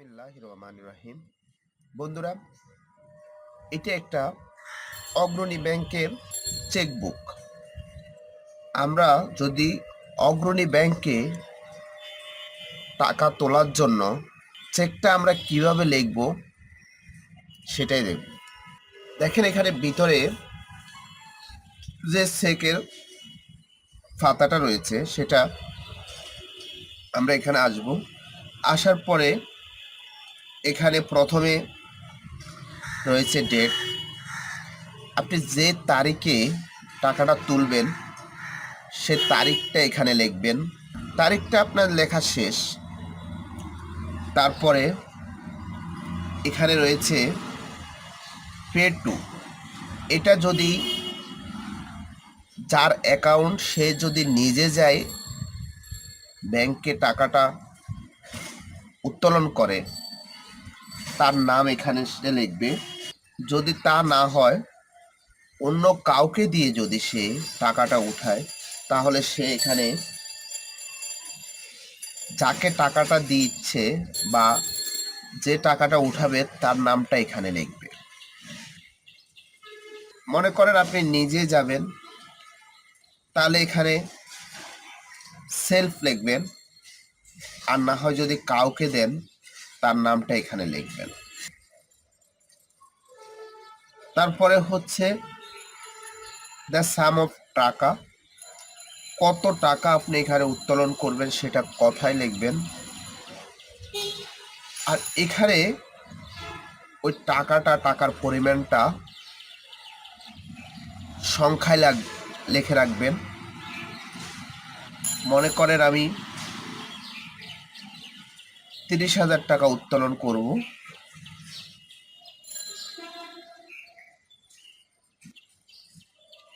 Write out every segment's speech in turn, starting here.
বিসমিল্লাহ বন্ধুরা, এটা একটা অগ্রণী ব্যাংকের চেকবুক। আমরা যদি অগ্রণী ব্যাংকে টাকা তোলার জন্য চেকটা আমরা কীভাবে লিখব, সেটাই দেখব। দেখেন এখানে ভিতরে যে চেকের খাতাটা রয়েছে, সেটা আমরা এখানে আসব। আসার পরে এখানে প্রথমে রয়েছে ডেট আপনি যে তারিখে টাকাটা তুলবেন, সে তারিখটা এখানে লিখবেন। তারিখটা আপনার লেখা শেষ। তারপরে এখানে রয়েছে পে টু এটা যদি যার অ্যাকাউন্ট সে যদি নিজে যায় ব্যাংকে টাকাটা উত্তোলন করে তার নাম এখানে সে লিখবে। যদি তা না হয়, অন্য কাউকে দিয়ে যদি সে টাকাটা উঠায়, তাহলে সে এখানে যাকে টাকাটা দিচ্ছে বা যে টাকাটা উঠাবে, তার নামটা এখানে লিখবে। মনে করেন আপনি নিজে যাবেন, তাহলে এখানে সেলফ লিখবেন। আর না হয় যদি কাউকে দেন তার নামটা এখানে লিখবেন। তারপরে হচ্ছে দ্য সাম অফ টাকা, কত টাকা আপনি এখানে উত্তোলন করবেন সেটা কথায় লিখবেন। আর এখানে ওই টাকাটা, টাকার পরিমাণটা সংখ্যায় লাগ, লিখে রাখবেন। মনে করেন আমি তিরিশ হাজার টাকা উত্তোলন করব।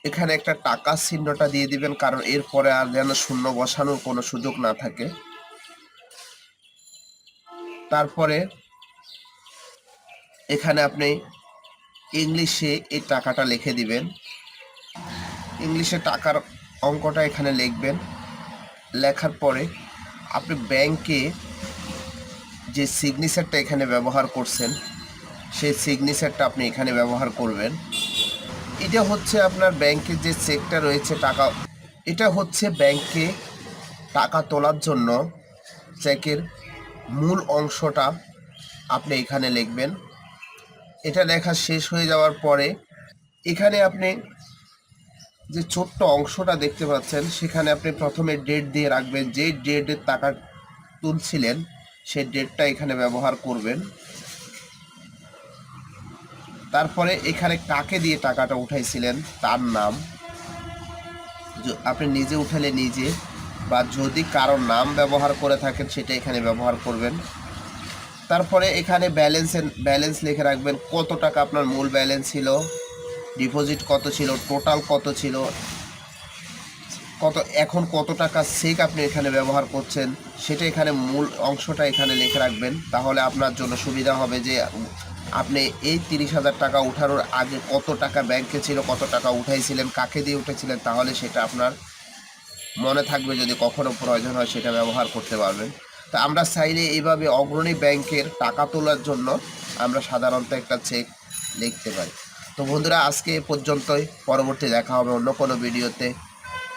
এখানে একটা টাকা চিহ্নটা দিয়ে দিবেন, কারণ এরপরে আর যেন শূন্য বসানোর কোনো সুযোগ না থাকে। তারপরে এখানে আপনি ইংলিশে এই টাকাটা লিখে দিবেন। ইংলিশে টাকার অঙ্কটা এখানে লিখবেন। লেখার পরে আপনি ব্যাংকে যে সিগনেচারটা এখানে ব্যবহার করছেন, সেই সিগনেচারটা আপনি এখানে ব্যবহার করবেন। এটা হচ্ছে আপনার ব্যাংকের যে চেকটা রয়েছে টাকা, এটা হচ্ছে ব্যাংকে টাকা তোলার জন্য চেকের মূল অংশটা আপনি এখানে লিখবেন। এটা লেখা শেষ হয়ে যাওয়ার পরে এখানে আপনি যে ছোট্ট অংশটা দেখতে পাচ্ছেন, সেখানে আপনি প্রথমে ডেট দিয়ে রাখবেন। যে ডেটের টাকা তুলছিলেন সেই ডেটটা এখানে ব্যবহার করবেন। তারপরে এখানে কাকে দিয়ে টাকাটা উঠাইছিলেন, তার নাম। আপনি নিজে উঠালে নিজে, বা যদি কারও নাম ব্যবহার করে থাকেন, সেটা এখানে ব্যবহার করবেন। তারপরে এখানে ব্যালেন্স ব্যালেন্স লিখে রাখবেন, কত টাকা আপনার মূল ব্যালেন্স ছিল ডিপোজিট কত ছিল টোটাল কত ছিল কত, এখন কত টাকা চেক আপনি এখানে ব্যবহার করছেন, সেটা এখানে মূল অংশটা এখানে লিখে রাখবেন, তাহলে আপনার জন্য সুবিধা হবে যে আপনি এই তিরিশ হাজার টাকা উঠানোর আগে কত টাকা ব্যাংকে ছিল, কত টাকা উঠাইছিলেন, কাকে দিয়ে উঠেছিলেন, তাহলে সেটা আপনার মনে থাকবে যদি কখনো প্রয়োজন হয় সেটা ব্যবহার করতে পারবেন। তা আমরা চাইলে এইভাবে অগ্রণী ব্যাংকের টাকা তোলার জন্য আমরা সাধারণত একটা চেক লিখতে পারি। তো বন্ধুরা, আজকে এ পর্যন্তই, পরবর্তী দেখা হবে অন্য কোনো ভিডিওতে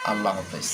আল্লাহ হাফেজ